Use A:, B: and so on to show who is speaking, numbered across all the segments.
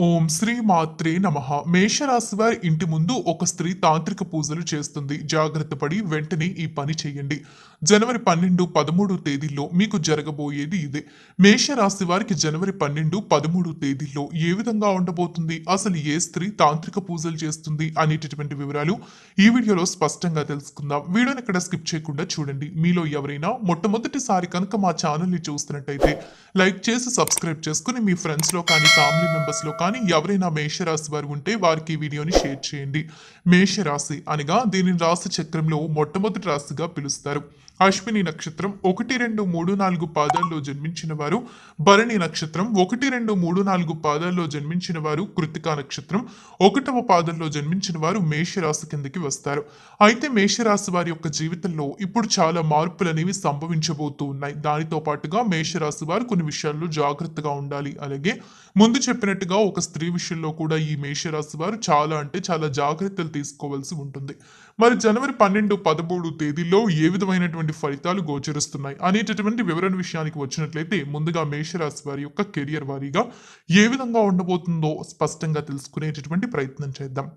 A: ఓం శ్రీ మాత్రే నమ. మేషరాశి వారి ఇంటి ముందు ఒక స్త్రీ తాంత్రిక పూజలు చేస్తుంది. జాగ్రత్త పడి వెంటనే ఈ పని చేయండి. జనవరి పన్నెండు పదమూడు తేదీల్లో మీకు జరగబోయేది ఇదే. మేషరాశి వారికి జనవరి పన్నెండు పదమూడు తేదీల్లో ఏ విధంగా ఉండబోతుంది? అసలు ఏ స్త్రీ తాంత్రిక పూజలు చేస్తుంది? అనేటటువంటి వివరాలు ఈ వీడియోలో స్పష్టంగా తెలుసుకుందాం. వీడియోని ఇక్కడ స్కిప్ చేయకుండా చూడండి. మీలో ఎవరైనా మొట్టమొదటిసారి కనుక మా ఛానల్ని చూస్తున్నట్టయితే లైక్ చేసి సబ్స్క్రైబ్ చేసుకుని మీ ఫ్రెండ్స్లో కానీ ఫ్యామిలీ మెంబర్స్లో కానీ ఎవరైనా మేషరాశి వారు ఉంటే వారికి ఈ వీడియోని షేర్ చేయండి. మేషరాశి అనగా దీనిని రాశి చక్రంలో మొట్టమొదటి రాశిగా పిలుస్తారు. అశ్విని నక్షత్రం ఒకటి రెండు మూడు నాలుగు పాదాల్లో జన్మించిన వారు భరణి నక్షత్రం ఒకటి రెండు మూడు నాలుగు పాదాల్లో జన్మించిన వారు కృతికా నక్షత్రం ఒకటవ పాదంలో జన్మించిన వారు మేషరాశి కిందకి వస్తారు. అయితే మేషరాశి వారి యొక్క జీవితంలో ఇప్పుడు చాలా మార్పులు అనేవి సంభవించబోతూ ఉన్నాయి. దానితో పాటుగా మేషరాశి వారు కొన్ని విషయాల్లో జాగ్రత్తగా ఉండాలి. అలాగే ముందు చెప్పినట్టుగా ఒక స్త్రీ విషయంలో కూడా ఈ మేషరాశి వారు చాలా అంటే చాలా జాగ్రత్తలు తీసుకోవాల్సి ఉంటుంది. మరి జనవరి పన్నెండు పదమూడు తేదీల్లో ఏ విధమైనటువంటి ఫలితాలు గోచరిస్తున్నాయి అనేటటువంటి వివరణ విషయానికి వచ్చినట్లయితే ముందుగా మేషరాశి వారి యొక్క కెరియర్ వారీగా ఏ విధంగా ఉండబోతుందో స్పష్టంగా తెలుసుకునేటటువంటి ప్రయత్నం చేద్దాం.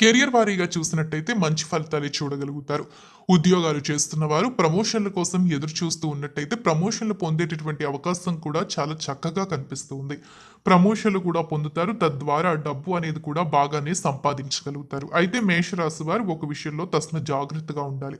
A: కెరియర్ వారీగా చూసినట్టయితే మంచి ఫలితాలే చూడగలుగుతారు. ఉద్యోగాలు చేస్తున్న వారు ప్రమోషన్ల కోసం ఎదురు చూస్తూ ఉన్నట్టయితే ప్రమోషన్లు పొందేటటువంటి అవకాశం కూడా చాలా చక్కగా కనిపిస్తుంది ప్రమోషన్లు కూడా పొందుతారు. తద్వారా డబ్బు అనేది కూడా బాగానే సంపాదించగలుగుతారు. అయితే మేషరాశి వారు ఒక విషయంలో తస్మ జాగ్రత్తగా ఉండాలి.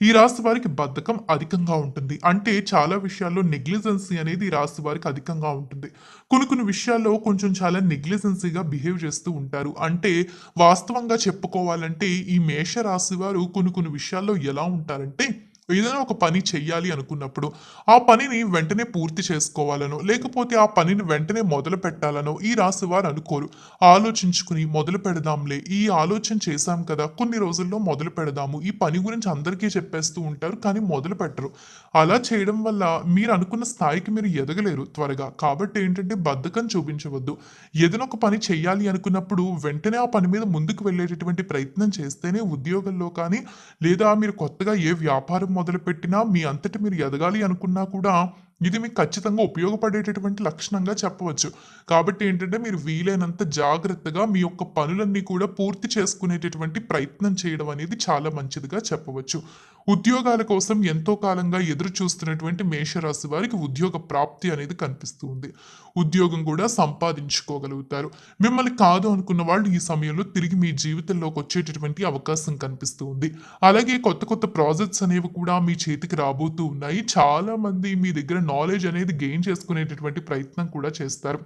A: ఈ రాశి వారికి బద్ధకం అధికంగా ఉంటుంది. అంటే చాలా విషయాల్లో నెగ్లిజెన్సీ అనేది ఈ రాశి వారికి అధికంగా ఉంటుంది. కొన్ని కొన్ని విషయాల్లో కొంచెం చాలా నెగ్లిజెన్సీగా బిహేవ్ చేస్తూ ఉంటారు. అంటే వాస్తవంగా చెప్పుకోవాలంటే ఈ మేష రాశి వారు కొన్ని కొన్ని విషయాల్లో ఎలా ఉంటారంటే ఏదైనా ఒక పని చెయ్యాలి అనుకున్నప్పుడు ఆ పనిని వెంటనే పూర్తి చేసుకోవాలనో లేకపోతే ఆ పనిని వెంటనే మొదలు పెట్టాలనో ఈ రాశి వారు అనుకోరు. ఆలోచించుకుని మొదలు పెడదాంలే ఈ ఆలోచన చేశాం కదా కొన్ని రోజుల్లో మొదలు పెడదాము ఈ పని గురించి అందరికీ చెప్పేస్తూ ఉంటారు కానీ మొదలు పెట్టరు. అలా చేయడం వల్ల మీరు అనుకున్న స్థాయికి మీరు ఎదగలేరు త్వరగా. కాబట్టి ఏంటంటే బద్ధకం చూపించవద్దు. ఏదైనా ఒక పని చేయాలి అనుకున్నప్పుడు వెంటనే ఆ పని మీద ముందుకు వెళ్ళేటటువంటి ప్రయత్నం చేస్తేనే ఉద్యోగంలో కానీ లేదా మీరు కొత్తగా ఏ వ్యాపారం మొదలుపెట్టినా మీ అంతటి మీరు ఎదగాలి అనుకున్నా కూడా ఇది మీకు ఖచ్చితంగా ఉపయోగపడేటటువంటి లక్షణంగా చెప్పవచ్చు. కాబట్టి ఏంటంటే మీరు వీలైనంత జాగ్రత్తగా మీ యొక్క పనులన్నీ కూడా పూర్తి చేసుకునేటటువంటి ప్రయత్నం చేయడం అనేది చాలా మంచిదిగా చెప్పవచ్చు. ఉద్యోగాల కోసం ఎంతో కాలంగా ఎదురు చూస్తున్నటువంటి మేషరాశి వారికి ఉద్యోగ ప్రాప్తి అనేది కనిపిస్తూ ఉంది. ఉద్యోగం కూడా సంపాదించుకోగలుగుతారు. మిమ్మల్ని కాదు అనుకున్న వాళ్ళు ఈ సమయంలో తిరిగి మీ జీవితంలోకి వచ్చేటటువంటి అవకాశం కనిపిస్తూ ఉంది. అలాగే కొత్త కొత్త ప్రాజెక్ట్స్ అనేవి కూడా మీ చేతికి రాబోతూ ఉన్నాయి. చాలా మంది మీ దగ్గర నాలెడ్జ్ అనేది గెయిన్ చేసుకునేటటువంటి ప్రయత్నం కూడా చేస్తారు.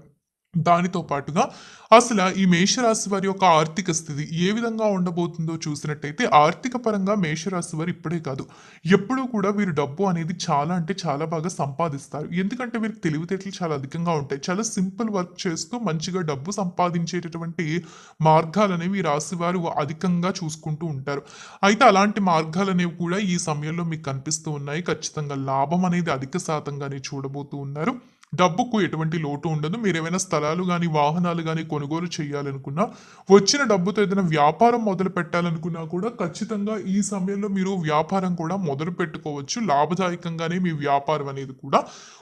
A: దానితో పాటుగా అసలు ఈ మేషరాశి వారి యొక్క ఆర్థిక స్థితి ఏ విధంగా ఉండబోతుందో చూసినట్టయితే ఆర్థిక పరంగా మేషరాశి వారు ఇప్పుడే కాదు. ఎప్పుడూ కూడా వీరు డబ్బు అనేది చాలా అంటే చాలా బాగా సంపాదిస్తారు. ఎందుకంటే వీరికి తెలివితేటలు చాలా అధికంగా ఉంటాయి. చాలా సింపుల్ వర్క్ చేస్తూ మంచిగా డబ్బు సంపాదించేటటువంటి మార్గాలు అనేవి ఈ రాశి వారు అధికంగా చూసుకుంటూ ఉంటారు. అయితే అలాంటి మార్గాలు అనేవి కూడా ఈ సమయంలో మీకు కనిపిస్తూ ఉన్నాయి. ఖచ్చితంగా లాభం అనేది అధిక శాతంగానే చూడబోతూ ఉన్నారు. డబ్బుకు ఎటువంటి లోటు ఉండదు. మీరు ఏమైనా స్థలాలు కానీ వాహనాలు కానీ కొనుగోలు చేయాలనుకున్నా వచ్చిన డబ్బుతో ఏదైనా వ్యాపారం మొదలు పెట్టాలనుకున్నా కూడా ఖచ్చితంగా ఈ సమయంలో మీరు వ్యాపారం కూడా మొదలు పెట్టుకోవచ్చు. లాభదాయకంగానే మీ వ్యాపారం అనేది కూడా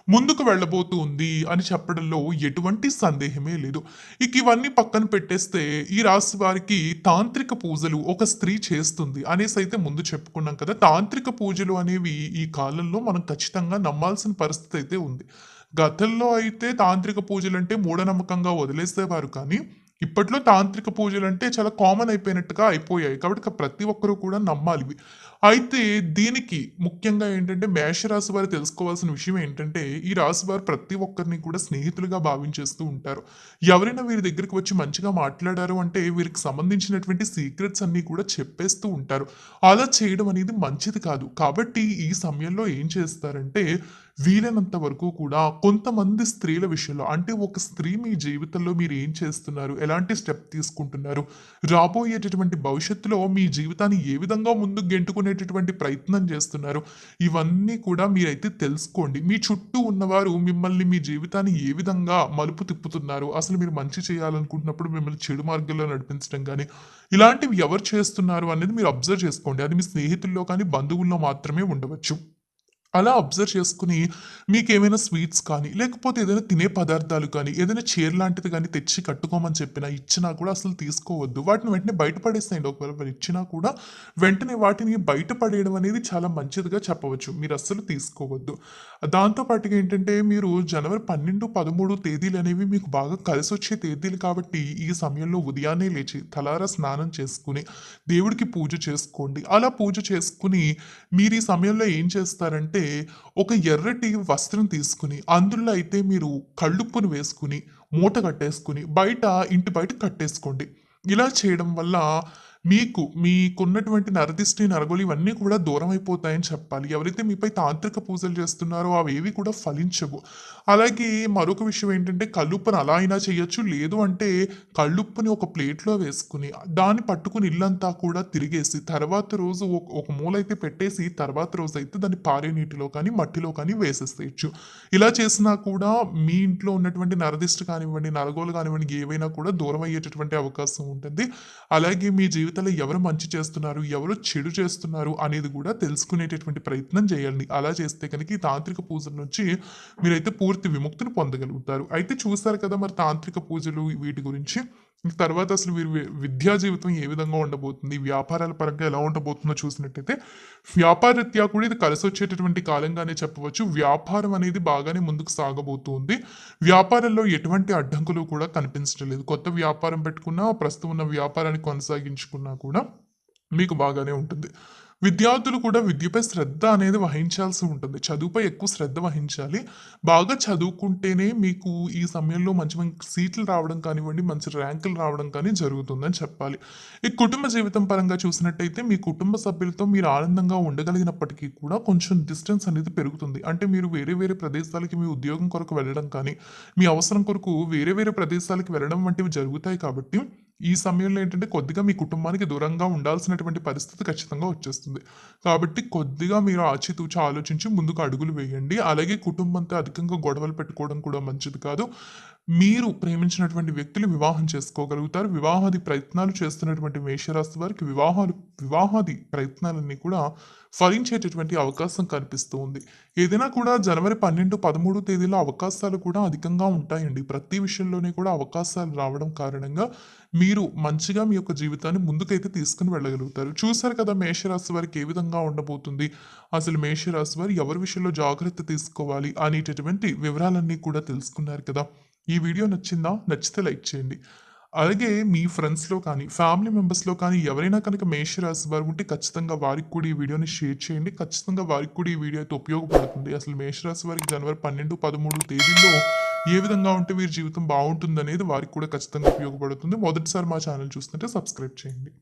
A: ముందుకు వెళ్ళబోతూ ఉంది అని చెప్పడంలో ఎటువంటి సందేహమే లేదు. ఇక ఇవన్నీ పక్కన పెట్టేస్తే ఈ రాశి వారికి తాంత్రిక పూజలు ఒక స్త్రీ చేస్తుంది అనేసి అయితే ముందు చెప్పుకున్నాం కదా. తాంత్రిక పూజలు అనేవి ఈ కాలంలో మనం ఖచ్చితంగా నమ్మాల్సిన పరిస్థితి అయితే ఉంది. గతంలో అయితే తాంత్రిక పూజలు అంటే మూఢనమ్మకంగా వదిలేసేవారు కానీ ఇప్పట్లో తాంత్రిక పూజలు అంటే చాలా కామన్ అయిపోయినట్టుగా అయిపోయాయి. కాబట్టి ప్రతి ఒక్కరూ కూడా నమ్మాలి. అయితే దీనికి ముఖ్యంగా ఏంటంటే మేషరాశి వారు తెలుసుకోవాల్సిన విషయం ఏంటంటే ఈ రాశి వారు ప్రతి ఒక్కరిని కూడా స్నేహితులుగా భావించేస్తూ ఉంటారు. ఎవరైనా వీరి దగ్గరికి వచ్చి మంచిగా మాట్లాడారు అంటే వీరికి సంబంధించినటువంటి సీక్రెట్స్ అన్నీ కూడా చెప్పేస్తూ ఉంటారు. అలా చేయడం అనేది మంచిది కాదు. కాబట్టి ఈ సమయంలో ఏం చేస్తారంటే వీలైనంత వరకు కూడా కొంతమంది స్త్రీల విషయంలో అంటే ఒక స్త్రీ మీ జీవితంలో మీరు ఏం చేస్తున్నారు? ఎలాంటి స్టెప్ తీసుకుంటున్నారు? రాబోయేటటువంటి భవిష్యత్తులో మీ జీవితాన్ని ఏ విధంగా ముందుకు గెంటుకునేటటువంటి ప్రయత్నం చేస్తున్నారు? ఇవన్నీ కూడా మీరైతే తెలుసుకోండి. మీ చుట్టూ ఉన్నవారు మిమ్మల్ని మీ జీవితాన్ని ఏ విధంగా మలుపు తిప్పుతున్నారు? అసలు మీరు మంచి చేయాలనుకుంటున్నప్పుడు మిమ్మల్ని చెడు మార్గంలో నడిపించడం కానీ ఇలాంటివి ఎవరు చేస్తున్నారు అనేది మీరు అబ్జర్వ్ చేసుకోండి. అది మీ స్నేహితుల్లో కానీ బంధువుల్లో మాత్రమే ఉండవచ్చు. అలా అబ్జర్వ్ చేసుకుని మీకు ఏమైనా స్వీట్స్ కానీ, లేకపోతే ఏదైనా తినే పదార్థాలు కానీ, ఏదైనా చీర లాంటిది కానీ తెచ్చి కట్టుకోమని చెప్పినా, ఇచ్చినా కూడా అసలు తీసుకోవద్దు. వాటిని వెంటనే బయట ఒకవేళ మరి ఇచ్చినా కూడా వెంటనే వాటిని బయటపడేయడం అనేది చాలా మంచిదిగా చెప్పవచ్చు. మీరు అస్సలు తీసుకోవద్దు. దాంతో పాటుగా ఏంటంటే మీరు జనవరి పన్నెండు పదమూడు తేదీలు అనేవి మీకు బాగా కలిసి వచ్చే తేదీలు కాబట్టి ఈ సమయంలో ఉదయాన్నే లేచి తలారా స్నానం చేసుకుని దేవుడికి పూజ చేసుకోండి. అలా పూజ చేసుకుని మీరు ఈ సమయంలో ఏం చేస్తారంటే ఒక ఎర్రటి వస్త్రం తీసుకుని అందులో అయితే మీరు కళ్ళుప్పును వేసుకొని, మూట కట్టేసుకొని, బయట ఇంటి బయట కట్టేసుకోండి. ఇలా చేయడం వల్ల మీకు మీకున్నటువంటి నరదిష్టి, నరగోలు ఇవన్నీ కూడా దూరం అయిపోతాయని చెప్పాలి. ఎవరైతే మీపై తాంత్రిక పూజలు చేస్తున్నారో అవేవి కూడా ఫలించవు. అలాగే మరొక విషయం ఏంటంటే కళ్ళుప్పును అలా అయినా చేయొచ్చు. లేదు అంటే కళ్ళుప్పుని ఒక ప్లేట్‌లో వేసుకుని దాన్ని పట్టుకుని ఇల్లంతా కూడా తిరిగేసి, తర్వాత రోజు ఒక ఒక మూలైతే పెట్టేసి, తర్వాత రోజైతే దాన్ని పారే నీటిలో కానీ, మట్టిలో కానీ వేసేసేయచ్చు ఇలా చేసినా కూడా మీ ఇంట్లో ఉన్నటువంటి నరదిష్టి కానివ్వండి, నరగోలు కానివ్వండి, ఏవైనా కూడా దూరం అయ్యేటటువంటి అవకాశం ఉంటుంది. అలాగే మీ జీవితంలో ఎవరు మంచి చేస్తున్నారు, ఎవరు చెడు చేస్తున్నారు అనేది కూడా తెలుసుకునేటటువంటి ప్రయత్నం చేయండి. అలా చేస్తే కనుక ఈ తాంత్రిక పూజల నుంచి మీరైతే పూర్తి విముక్తిని పొందగలుగుతారు. అయితే చూస్తారు కదా మరి తాంత్రిక పూజలు వీటి గురించి. తర్వాత అసలు వీరి విద్యా జీవితం ఏ విధంగా ఉండబోతుంది, వ్యాపారాల పరంగా ఎలా ఉండబోతుందో చూసినట్టయితే, వ్యాపారరీత్యా కూడా ఇది కలిసి వచ్చేటటువంటి కాలంగానే చెప్పవచ్చు. వ్యాపారం అనేది బాగానే ముందుకు సాగబోతుంది. వ్యాపారంలో ఎటువంటి అడ్డంకులు కూడా కనిపించడం లేదు. కొత్త వ్యాపారం పెట్టుకున్నా, ప్రస్తుతం ఉన్న వ్యాపారాన్ని కొనసాగించుకున్నా కూడా మీకు బాగానే ఉంటుంది. విద్యార్థులు కూడా విద్యపై శ్రద్ధ అనేది వహించాల్సి ఉంటుంది. చదువుపై ఎక్కువ శ్రద్ధ వహించాలి. బాగా చదువుకుంటేనే మీకు ఈ సమయంలో మంచి మంచి సీట్లు రావడం కానివ్వండి, మంచి ర్యాంకులు రావడం కానీ జరుగుతుందని చెప్పాలి. ఈ కుటుంబ జీవితం పరంగా చూసినట్టయితే మీ కుటుంబ సభ్యులతో మీరు ఆనందంగా ఉండగలిగినప్పటికీ కూడా కొంచెం డిస్టెన్స్ అనేది పెరుగుతుంది. అంటే మీరు వేరే వేరే ప్రదేశాలకి మీ ఉద్యోగం కొరకు వెళ్ళడం కానీ, మీ అవసరం కొరకు వేరే వేరే ప్రదేశాలకు వెళ్ళడం వంటివి జరుగుతాయి కాబట్టి, ఈ సమయంలో ఏంటంటే కొద్దిగా మీ కుటుంబానికి దూరంగా ఉండాల్సినటువంటి పరిస్థితి ఖచ్చితంగా వచ్చేస్తుంది. కాబట్టి కొద్దిగా మీరు ఆచితూచి ఆలోచించి ముందుకు అడుగులు వేయండి. అలాగే కుటుంబంతో అధికంగా గొడవలు పెట్టుకోవడం కూడా మంచిది కాదు. మీరు ప్రేమించినటువంటి వ్యక్తులు వివాహం చేసుకోగలుగుతారు. వివాహాది ప్రయత్నాలు చేస్తున్నటువంటి మేషరాశి వారికి వివాహాలు వివాహాది ప్రయత్నాలన్నీ కూడా ఫలించేటటువంటి అవకాశం కనిపిస్తూ ఉంది. ఏదైనా కూడా జనవరి 12, 13 తేదీలో అవకాశాలు కూడా అధికంగా ఉంటాయండి. ప్రతి విషయంలోనే కూడా అవకాశాలు రావడం కారణంగా మీరు మంచిగా మీ యొక్క జీవితాన్ని ముందుకైతే తీసుకుని వెళ్ళగలుగుతారు. చూసారు కదా మేషరాశి వారికి ఏ విధంగా ఉండబోతుంది. అసలు మేషరాశి వారు ఎవరి విషయంలో జాగ్రత్త తీసుకోవాలి అనేటటువంటి వివరాలన్నీ కూడా తెలుసుకున్నారు కదా. ఈ వీడియో నచ్చిందా? నచ్చితే లైక్ చేయండి. అలాగే మీ ఫ్రెండ్స్‌లో కానీ, ఫ్యామిలీ మెంబర్స్‌లో కానీ ఎవరైనా కనుక మేషరాశి వారు ఉంటే ఖచ్చితంగా వారికి కూడా ఈ వీడియోని షేర్ చేయండి. ఖచ్చితంగా వారికి కూడా ఈ వీడియో అయితే ఉపయోగపడుతుంది. అసలు మేషరాశి వారికి జనవరి 12, 13 తేదీల్లో ఏ విధంగా ఉంటే వీరి జీవితం బాగుంటుంది అనేది వారికి కూడా ఖచ్చితంగా ఉపయోగపడుతుంది. మొదటిసారి మా ఛానల్ చూస్తుంటే సబ్స్క్రైబ్ చేయండి.